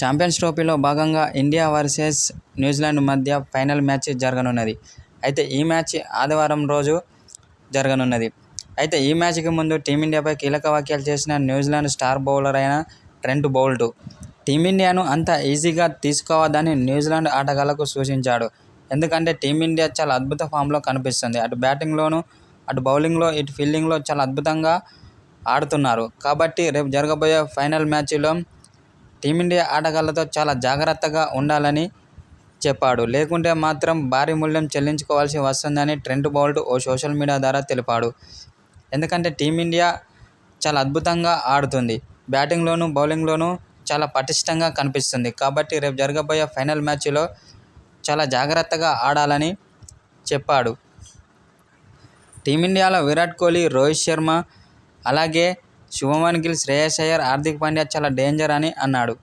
Champions ట్రోఫీలో భాగంగా India versus New Zealand మధ్య ఫైనల్ మ్యాచ్ జరగనున్నది. అయితే ఈ మ్యాచ్ ఆదివారం రోజు జరగనున్నది. అయితే ఈ మ్యాచ్కి ముందు టీమిండియాపై కీలక వ్యాఖ్యలు చేసిన న్యూజిలాండ్ స్టార్ బౌలర్ అయిన ట్రెంట్ బౌల్ట్. టీమిండియాను అంత ఈజీగా తీసుకోవద్దని న్యూజిలాండ్ ఆటగాళ్ళకు సూచించాడు. ఎందుకంటే టీమిండియా చాలా అద్భుత ఫామ్లో కనిపిస్తుంది. అటు బ్యాటింగ్లోనూ అటు బౌలింగ్లో ఇటు ఫీల్డింగ్లో చాలా అద్భుతంగా ఆడుతున్నారు. కాబట్టి రేపు జరగబోయే ఫైనల్ మ్యాచ్లో టీమిండియా ఆటగాళ్ళతో చాలా జాగ్రత్తగా ఉండాలని చెప్పాడు. లేకుంటే మాత్రం భారీ మూల్యం చెల్లించుకోవాల్సి వస్తుందని ట్రెంట్ బౌల్ట్ ఓ సోషల్ మీడియా ద్వారా తెలిపాడు. ఎందుకంటే టీమిండియా చాలా అద్భుతంగా ఆడుతుంది. బ్యాటింగ్లోనూ బౌలింగ్లోనూ చాలా పటిష్టంగా కనిపిస్తుంది. కాబట్టి రేపు జరగబోయే ఫైనల్ మ్యాచ్లో చాలా జాగ్రత్తగా ఆడాలని చెప్పాడు. టీమిండియాలో విరాట్ కోహ్లీ రోహిత్ శర్మ అలాగే శుభమన్ గిల్ శ్రేయస్ అయ్యర్ హార్దిక్ పాండ్యా చాలా డేంజర్ అని అన్నాడు.